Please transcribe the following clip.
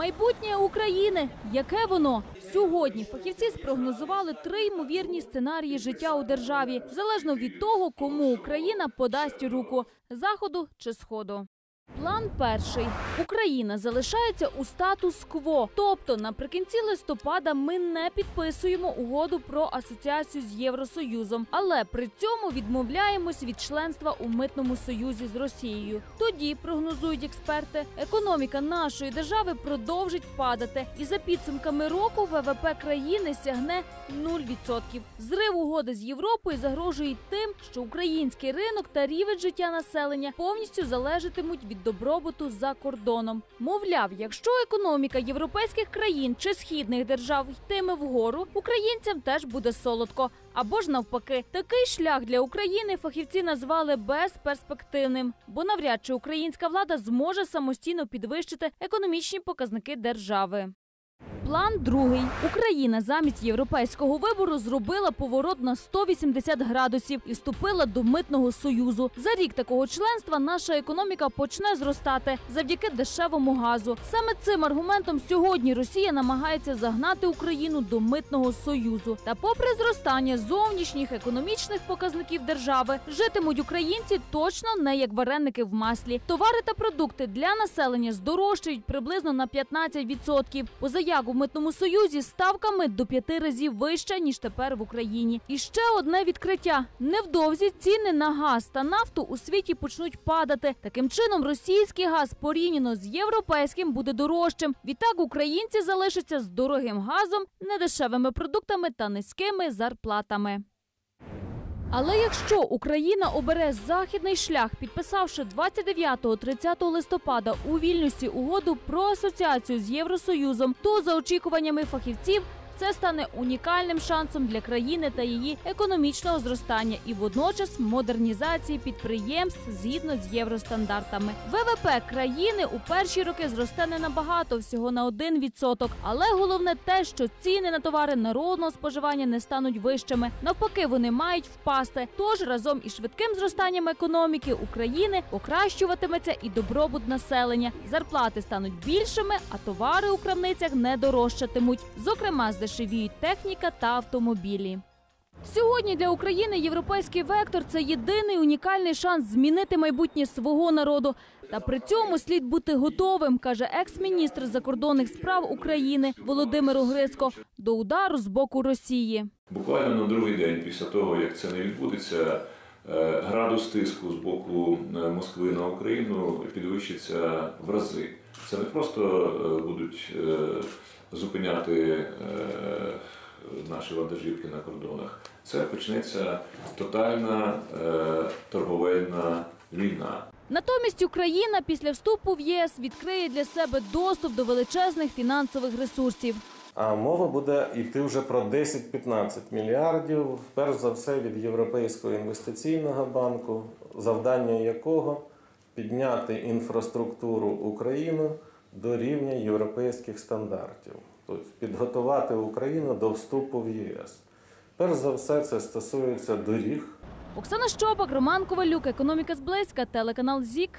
Майбутнє України. Яке воно? Сьогодні фахівці спрогнозували три ймовірні сценарії життя у державі, залежно від того, кому Україна подасть руку заходу чи сходу. План перший. Україна залишається у статус-кво. Тобто, наприкінці листопада ми не підписуємо угоду про асоціацію з Євросоюзом, але при цьому відмовляємось від членства у митному союзі з Росією. Тоді прогнозують експерти, економіка нашої держави продовжить падати, і за підсумками року ВВП країни сягне 0%. Зрив угоди з Європою загрожує тим, що український ринок та рівень життя населення повністю залежатимуть від добробуту за кордоном. Мовляв, якщо економіка європейських країн чи східних держав йтиме вгору, українцям теж буде солодко. Або ж навпаки, такий шлях для України фахівці назвали безперспективним, бо навряд чи українська влада зможе самостійно підвищити економічні показники держави. План другий. Україна замість європейського вибору зробила поворот на 180 градусів і вступила до митного союзу. За рік такого членства наша економіка почне зростати завдяки дешевому газу. Саме цим аргументом сьогодні Росія намагається загнати Україну до митного союзу. Та, попри зростання зовнішніх економічних показників держави, житимуть українці точно не як вареники в маслі. Товари та продукти для населення здорожчають приблизно на 15%. Позаяк у митному союзі ставками до п'яти разів вища ніж тепер в Україні. І ще одне відкриття: невдовзі ціни на газ та нафту у світі почнуть падати. Таким чином, російський газ порівняно з європейським буде дорожчим. Відтак українці залишаться з дорогим газом, недешевими продуктами та низькими зарплатами. Але якщо Україна обере західний шлях, підписавши 29-30 листопада у Вільнюсі угоду про асоціацію з Євросоюзом, то за очікуваннями фахівців це стане унікальним шансом для країни та її економічного зростання і водночас модернізації підприємств згідно з євростандартами. ВВП країни у перші роки зросте не набагато, всього на 1%. Але головне те, що ціни на товари народного споживання не стануть вищими. Навпаки, вони мають впасти. Тож разом із швидким зростанням економіки України покращуватиметься і добробут населення. Зарплати стануть більшими, а товари у крамницях не дорожчатимуть. Зокрема, здешевіють техніка та автомобілі. Сьогодні для України європейський вектор це єдиний унікальний шанс змінити майбутнє свого народу. Та при цьому слід бути готовим, каже екс-міністр закордонних справ України Володимир Огрицько, до удару з боку Росії. Буквально на другий день після того, як це не відбудеться, градус тиску з боку е, Москви на Україну підвищиться в рази. Це не просто е, будуть е, зупиняти е, наші вантажівки на кордонах. Це почнеться тотальна е, торговельна війна. Натомість Україна після вступу в єС відкриє для себе доступ до величезних фінансових ресурсів. А мова буде йти вже про 10-15 мільярдів, перш за все від Європейського інвестиційного банку, завдання якого підняти інфраструктуру України до рівня європейських стандартів, тобто підготувати Україну до вступу в ЄС. Перш за все, це стосується доріг. Оксана Щопак, Роман Ковалюк, економіка зблизька, телеканал ЗІК.